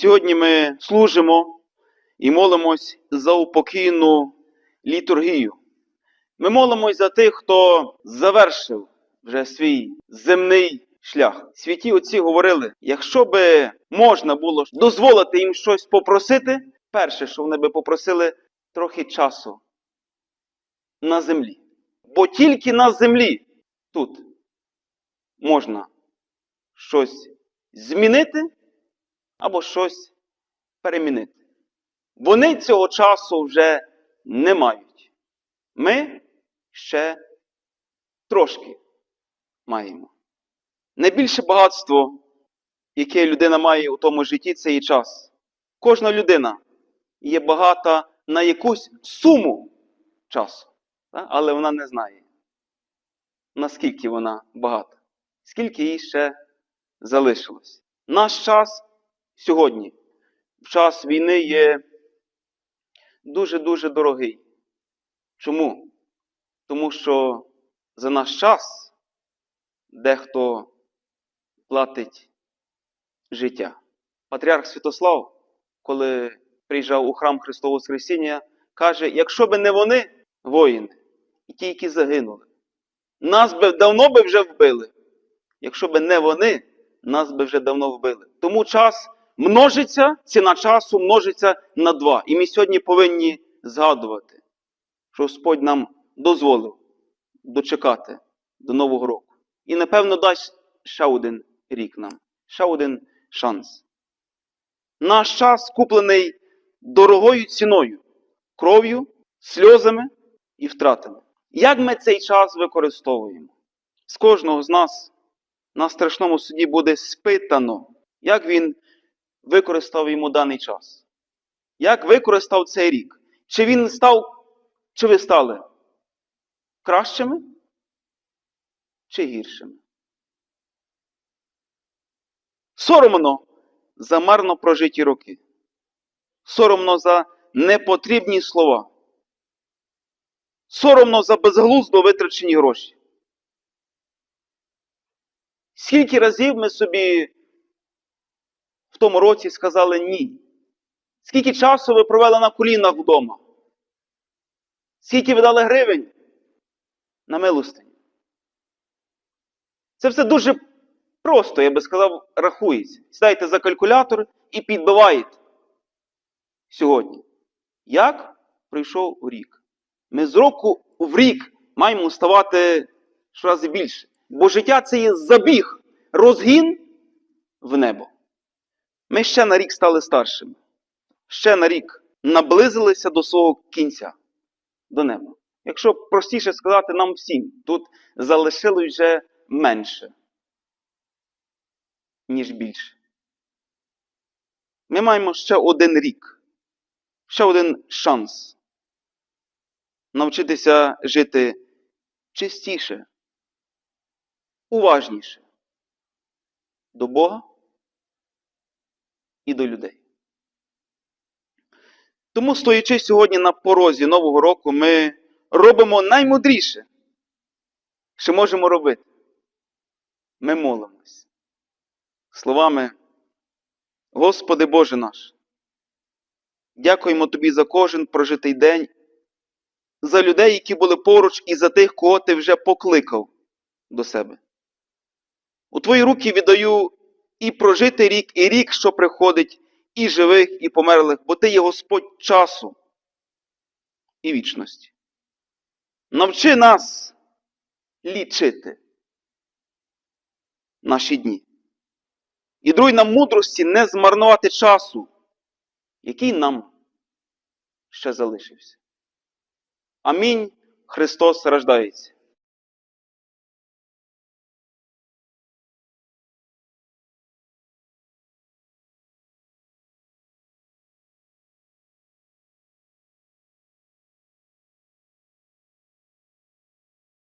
Сьогодні ми служимо і молимось за упокійну літургію. Ми молимось за тих, хто завершив вже свій земний шлях. Святі отці говорили, якщо би можна було дозволити їм щось попросити, перше, що вони би попросили, трохи часу на землі. Бо тільки на землі тут можна щось змінити або щось перемінити. Вони цього часу вже не мають. Ми ще трошки маємо. Найбільше багатство, яке людина має у тому житті, це і час. Кожна людина є багата на якусь суму часу, але вона не знає, наскільки вона багата, скільки їй ще залишилось. Наш час сьогодні, в час війни, є дуже-дуже дорогий. Чому? Тому що за наш час дехто платить життя. Патріарх Святослав, коли приїжджав у храм Христового Воскресіння, каже: якщо би не вони, воїни, і ті, які загинули, нас би давно би вже вбили. Якщо би не вони, нас би вже давно вбили. Тому час множиться, ціна часу множиться на два. І ми сьогодні повинні згадувати, що Господь нам дозволив дочекати до Нового року. І, напевно, дасть ще один рік нам, ще один шанс. Наш час куплений дорогою ціною, кров'ю, сльозами і втратами. Як ми цей час використовуємо? З кожного з нас на страшному суді буде спитано, як він використав йому даний час. Як використав цей рік? Чи він став, чи ви стали кращими, чи гіршими? Соромно за марно прожиті роки. Соромно за непотрібні слова. Соромно за безглуздо витрачені гроші. Скільки разів ми собі в тому році сказали ні? Скільки часу ви провели на колінах вдома? Скільки ви дали гривень на милостині? Це все дуже просто, я би сказав, рахується. Сідайте за калькулятор і підбиваєте сьогодні. Як пройшов рік? Ми з року в рік маємо ставати щоразу більше. Бо життя це є забіг, розгін в небо. Ми ще на рік стали старшими. Ще на рік наблизилися до свого кінця, до неба. Якщо простіше сказати нам всім, тут залишилось вже менше, ніж більше. Ми маємо ще один рік, ще один шанс навчитися жити чистіше, уважніше до Бога і до людей. Тому, стоячи сьогодні на порозі Нового року, ми робимо наймудріше, що можемо робити. Ми молимось. Словами, Господи Боже наш, дякуємо Тобі за кожен прожитий день, за людей, які були поруч, і за тих, кого Ти вже покликав до себе. У Твої руки віддаю і прожитий рік, і рік, що приходить, і живих, і померлих, бо Ти є Господь часу і вічності. Навчи нас лічити наші дні. І друй нам мудрості не змарнувати часу, який нам ще залишився. Амінь. Христос рождається.